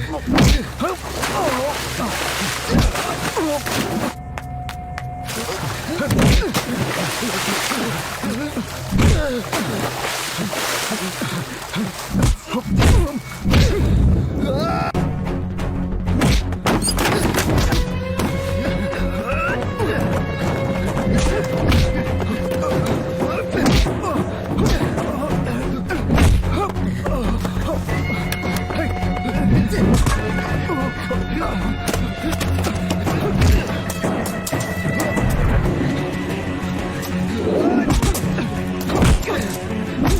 Oh!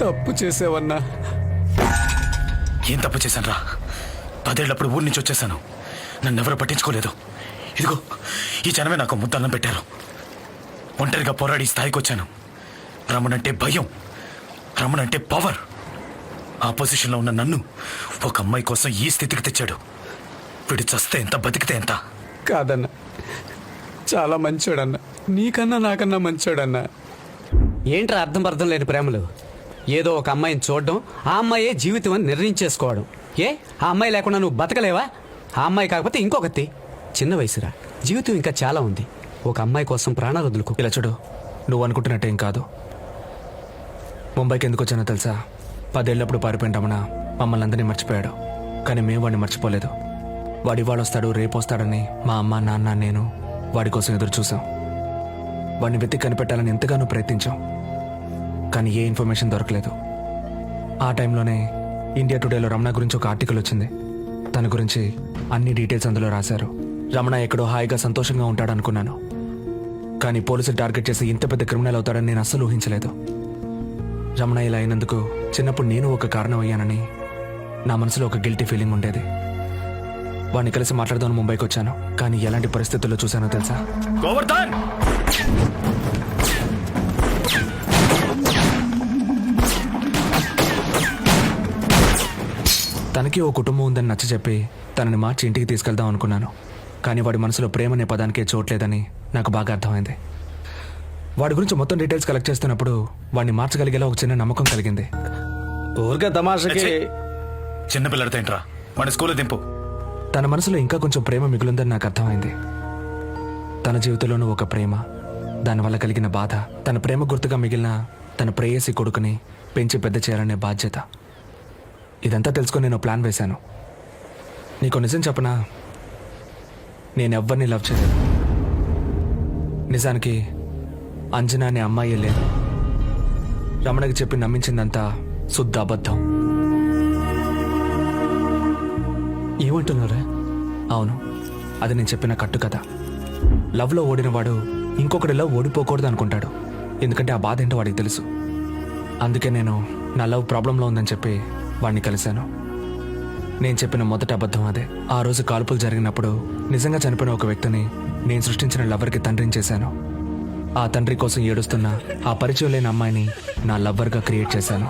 తప్పు చేసావన్నా? ఏం తప్పు చేశాను రా పదేళ్ళప్పుడు ఊరి నుంచి వచ్చేసాను. నన్ను ఎవరు పట్టించుకోలేదు. ఇదిగో ఈ జనమే నాకు ముద్దన్నం పెట్టారు. ఒంటరిగా పోరాడి స్థాయికి వచ్చాను. రమణంటే భయం. రమణంటే పవర్ ఆ పొజిషన్లో ఉన్న నన్ను ఒక అమ్మాయి కోసం ఈ స్థితికి తెచ్చాడు. వీడు చస్తే ఎంత బతికితే ఎంత? కాదన్నా. చాలా మంచోడన్నా. నీకన్నా నాకన్నా మంచోడన్నా. ఏంట్రా అర్థం అర్థం లేని ప్రేమలు? ఏదో ఒక అమ్మాయిని చూడడం ఆ అమ్మాయే జీవితం అని నిర్ణయించేసుకోవడం. ఏ? ఆ అమ్మాయి లేకుండా నువ్వు బతకలేవా? ఆ అమ్మాయి కాకపోతే ఇంకొకటి. చిన్న వయసురా. జీవితం ఇంకా చాలా ఉంది. ఒక అమ్మాయి కోసం ప్రాణాలు వదులుకో. ఇలా చూడు నువ్వు అనుకుంటున్నట్టేం కాదు. ముంబైకి ఎందుకు వచ్చానో తెలుసా? పదేళ్ళప్పుడు పారిపోయిన రమణ మమ్మల్ని అందరినీ మర్చిపోయాడు. కానీ మేము వాడిని మర్చిపోలేదు. వాడి వాడు వస్తాడు రేపు వస్తాడని మా అమ్మ నాన్న నేను వాడి కోసం ఎదురు చూసాం. వాడిని వెతికి కనిపెట్టాలని ఎంతగానో ప్రయత్నించాం. కానీ ఏ ఇన్ఫర్మేషన్ దొరకలేదు. ఆ టైంలోనే ఇండియా టుడేలో రమణ గురించి ఒక ఆర్టికల్ వచ్చింది. తన గురించి అన్ని డీటెయిల్స్ అందులో రాశారు. రమణ ఎక్కడో హాయిగా సంతోషంగా ఉంటాడనుకున్నాను. కానీ పోలీసులు టార్గెట్ చేసి ఇంత పెద్ద క్రిమినల్ అవుతాడని నేను అస్సలు ఊహించలేదు. రమణ ఇలా అయినందుకు చిన్నప్పుడు నేను ఒక కారణం అయ్యానని నా మనసులో ఒక గిల్టీ ఫీలింగ్ ఉండేది. వాడిని కలిసి మాట్లాడదామని ముంబైకి వచ్చాను. కానీ ఎలాంటి పరిస్థితుల్లో చూశానో తెలుసా? గోవర్ధన్! తనకి ఓ కుటుంబం ఉందని నచ్చ చెప్పి తనని మార్చి ఇంటికి తీసుకెళ్దాం అనుకున్నాను. కానీ వాడి మనసులో ప్రేమ అనే పదానికే చోట్లేదని నాకు బాగా అర్థమైంది. వాడి గురించి మొత్తం డీటెయిల్స్ కలెక్ట్ చేస్తున్నప్పుడు వాడిని మార్చగలిగేలా ఒక చిన్న నమ్మకం కలిగింది. ఊరికే తమాషకి ఛీ! చిన్నపిల్లడితో ఏంట్రా? మన స్కూల్ దింపు. తన మనసులో ఇంకా కొంచెం ప్రేమ మిగులుందని నాకు అర్థమైంది. తన జీవితంలోనూ ఒక ప్రేమ దానివల్ల కలిగిన బాధ తన ప్రేమ గుర్తుగా మిగిలిన తన ప్రేయసి కొడుకుని పెంచి పెద్ద చేయాలనే బాధ్యత. ఇదంతా తెలుసుకొని నేను ప్లాన్ వేశాను. నీకు నిజం చెప్పనా? నేను ఎవ్వరిని లవ్ చేయలేదు నిజానికి అంజనా అనే అమ్మాయి లేదు. రమణకి చెప్పి నమ్మించిందంతా శుద్ధ అబద్ధం. ఏమంటున్నారా? అవును అది నేను చెప్పిన కట్టు కథ. లవ్లో ఓడినవాడు ఇంకొకటిలో ఓడిపోకూడదు అనుకుంటాడు. ఎందుకంటే ఆ బాధ ఏంటో వాడికి తెలుసు. అందుకే నేను నా లవ్ ప్రాబ్లంలో ఉందని చెప్పి వాడిని కలిశాను. నేను చెప్పిన మొదటి అబద్ధం అదే. ఆ రోజు కాల్పులు జరిగినప్పుడు నిజంగా చనిపోయిన ఒక వ్యక్తిని నేను సృష్టించిన లవర్కి తండ్రిని చేశాను. ఆ తండ్రి కోసం ఏడుస్తున్న ఆ పరిచయం లేని అమ్మాయిని నా లవ్వర్గా క్రియేట్ చేశాను.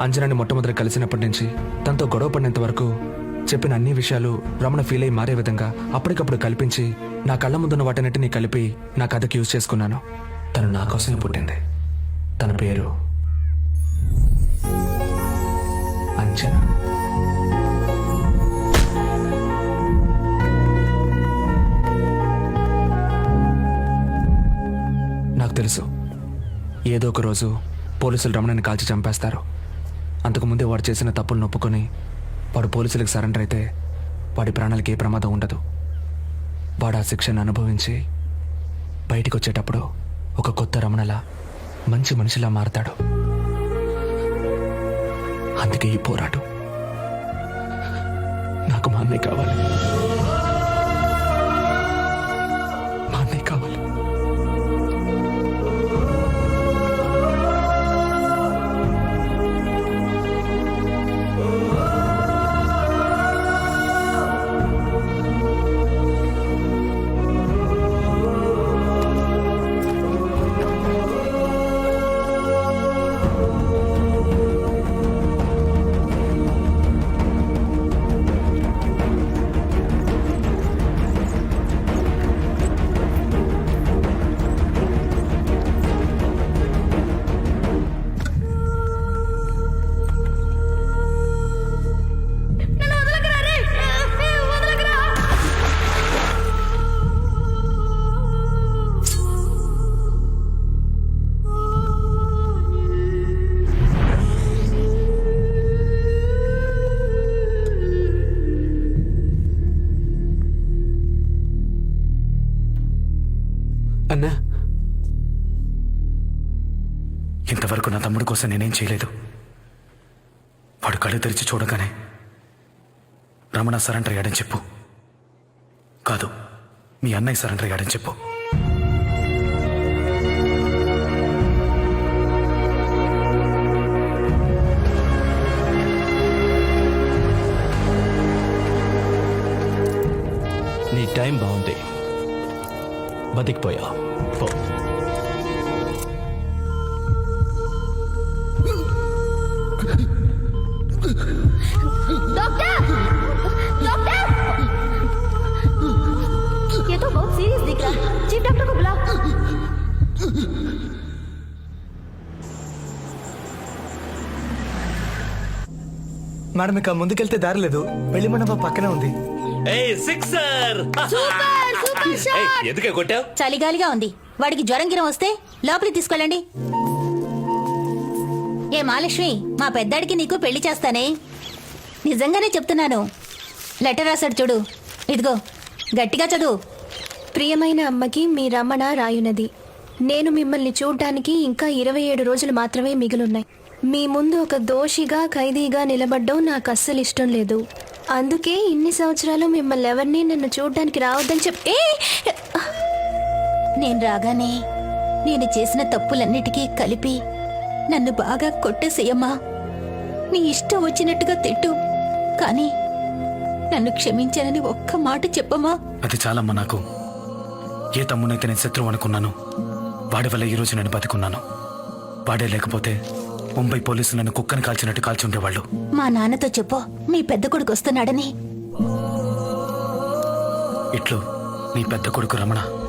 అంజనాని మొట్టమొదటి కలిసినప్పటి నుంచి తనతో గొడవ పడినంత వరకు చెప్పిన అన్ని విషయాలు రమణ ఫీల్ అయి మారే విధంగా అప్పటికప్పుడు కల్పించి నా కళ్ళ ముందున్న వాటన్నిటిని కలిపి నా కథకి యూజ్ చేసుకున్నాను. తను నా కోసమే పుట్టింది. తన పేరు అంజన నాకు తెలుసు. ఏదో ఒక రోజు పోలీసులు రమణని కాల్చి చంపేస్తారు. అంతకుముందే వాడు చేసిన తప్పులు నొప్పుకొని వాడు పోలీసులకు సరెండర్ అయితే వాడి ప్రాణాలకి ఏ ప్రమాదం ఉండదు. వాడు ఆ శిక్షను అనుభవించి బయటికి వచ్చేటప్పుడు ఒక కొత్త రమణలా మంచి మనిషిలా మారతాడు. అందుకే ఈ పోరాటం. నాకు మా అన్నయ్య కావాలి. కావాలి ఇంతవరకు నా తమ్ముడి కోసం నేనేం చేయలేదు. వాడు కళ్ళు తెరిచి చూడగానే రమణ సరెండర్ అయ్యాడని చెప్పు. కాదు మీ అన్నయ్య సరెండర్ అయ్యాడని చెప్పు. నీ టైం బాగుంది. బతికిపోయా. పో. डॉक्टर डॉक्टर ये तो बहुत सीरियस दिख रहा है चीफ डॉक्टर को बुलाओ మేడం ఇక ముందుకెళ్తే దారి లేదు పెళ్లి మండపం పక్కనే ఉంది ఏయ్ సిక్సర్ సూపర్ సూపర్ షాట్ ఎందుకే కొట్టావు చలిగాలిగా ఉంది వాడికి జ్వరం గిరం వస్తే లోపలికి తీసుకెళ్ళండి ఏ మహాలక్ష్మి మా పెద్దాడికి నీకు పెళ్ళి చేస్తానే. నిజంగానే చెప్తున్నాను. లెటర్ రాశాడు చూడు. ఇదిగో గట్టిగా చదువు. ప్రియమైన అమ్మకి మీ రమణ రాయునది. నేను మిమ్మల్ని చూడ్డానికి ఇంకా ఇరవై ఏడు రోజులు మాత్రమే మిగిలున్నాయి. మీ ముందు ఒక దోషిగా ఖైదీగా నిలబడ్డం నాకు అస్సలు ఇష్టం లేదు. అందుకే ఇన్ని సంవత్సరాలు మిమ్మల్ని ఎవరిని నన్ను చూడ్డానికి రావద్దని చెప్తే నేను రాగానే నేను చేసిన తప్పులన్నిటికీ కలిపి నన్ను బాగా కొట్టేసేయమ్మా. నీ ఇష్టం వచ్చినట్టుగా తిట్టు. కానీ నన్ను క్షమించానని ఒక్క మాట చెప్పమ్మా. అది చాలమ్మా నాకు. ఏ తమ్మునైతే నేను శత్రువు అనుకున్నాను వాడి వల్ల ఈ రోజు నేను బతికున్నాను. వాడే లేకపోతే ముంబై పోలీసులు నన్ను కుక్కని కాల్చినట్టు కాల్చి ఉండేవాళ్ళు మా నాన్నతో చెప్పు మీ పెద్ద కొడుకు వస్తున్నాడని. ఇట్లు నీ పెద్ద కొడుకు రమణ.